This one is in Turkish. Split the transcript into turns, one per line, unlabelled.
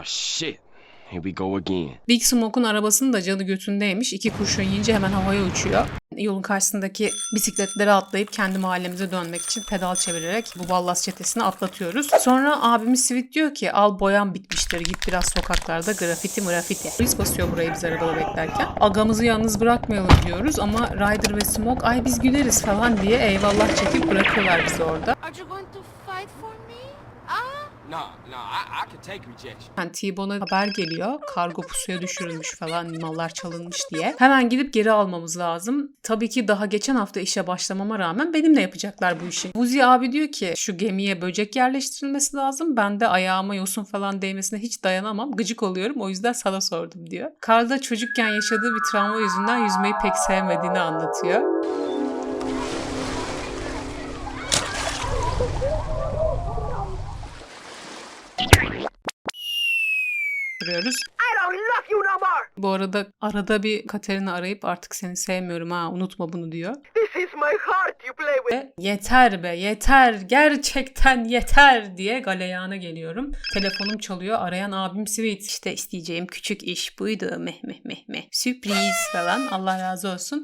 Oh shit. Here we go again.
Big Smoke'un arabasının da canı götündeymiş. İki kurşun yiyince hemen havaya uçuyor. Yolun karşısındaki bisikletlere atlayıp kendi mahallemize dönmek için pedal çevirerek bu ballas çetesini atlatıyoruz. Sonra abimiz Sweet diyor ki al boyan bitmiştir git biraz sokaklarda grafiti mrafiti. Polis basıyor burayı biz arabada beklerken. Agamızı yalnız bırakmayalım diyoruz ama Ryder ve Smoke ay biz güleriz falan diye eyvallah çekip bırakıyorlar bizi orada.
Are you going to fight for me? Ah?
Yani T-Bone'a haber geliyor. Kargo pusuya düşürülmüş falan mallar çalınmış diye. Hemen gidip geri almamız lazım. Tabii ki daha geçen hafta işe başlamama rağmen benimle yapacaklar bu işi. Buzi abi diyor ki şu gemiye böcek yerleştirilmesi lazım. Ben de ayağıma yosun falan değmesine hiç dayanamam. Gıcık oluyorum o yüzden sana sordum diyor. Karl da çocukken yaşadığı bir travma yüzünden yüzmeyi pek sevmediğini anlatıyor. Duruyoruz. Bu arada arada bir Katerina arayıp artık seni sevmiyorum ha unutma bunu diyor.
This is my heart you play with.
Ve yeter be yeter gerçekten yeter diye galeyana geliyorum. Telefonum çalıyor arayan abim Sweet. İşte isteyeceğim küçük iş buydu meh meh meh meh. Sürpriz falan Allah razı olsun.